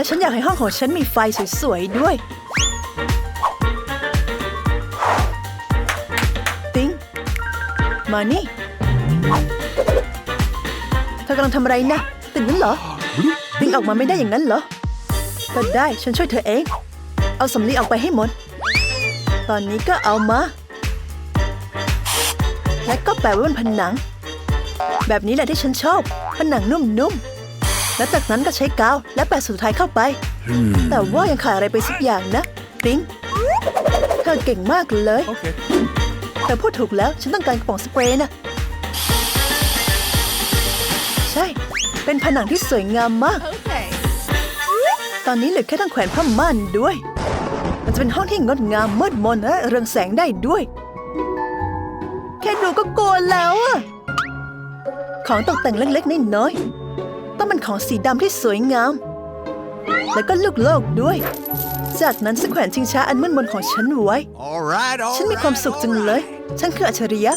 และฉันอยากให้ห้องของฉันมีไฟสวยๆด้วย ติงมานี่เธอกำลังทำอะไรนะตื่นนั้นเหรอ ติงออกมาไม่ได้อย่างนั้นเหรอก็ได้ฉันช่วยเธอเอง เอาสำลีออกไปให้หมด ตอนนี้ก็เอามา และก็แปะไว้บนผนัง แบบนี้แหละที่ฉันชอบ ผนังนุ่มๆ และจากนั้นก็ใช้กาวและแปะสุดท้ายเข้าไป แต่ว่ายังขาดอะไรไปสักอย่างนะติงเธอเก่งมากเลย Okay. เธอพูดถูกแล้วฉันต้องการกระป๋องสเปรย์นะใช่ เป็นผนังที่สวยงามมาก Okay. ตอนนี้เหลือแค่ต้องแขวนผ้าม่านด้วย มันจะเป็นห้องที่งดงามมืดมนและเรืองแสงได้ด้วย แค่ดูก็โกนแล้วอะของตกแต่งเล็กๆน้อยๆต้องเป็น ของสีดำที่สวยงาม แล้วก็ลูกโลกด้วย จากนั้นสแขวนชิงช้าอันมืดมนของฉันไว้ All right, all ฉันมีความสุขจังเลย ฉันคืออัจฉริยะ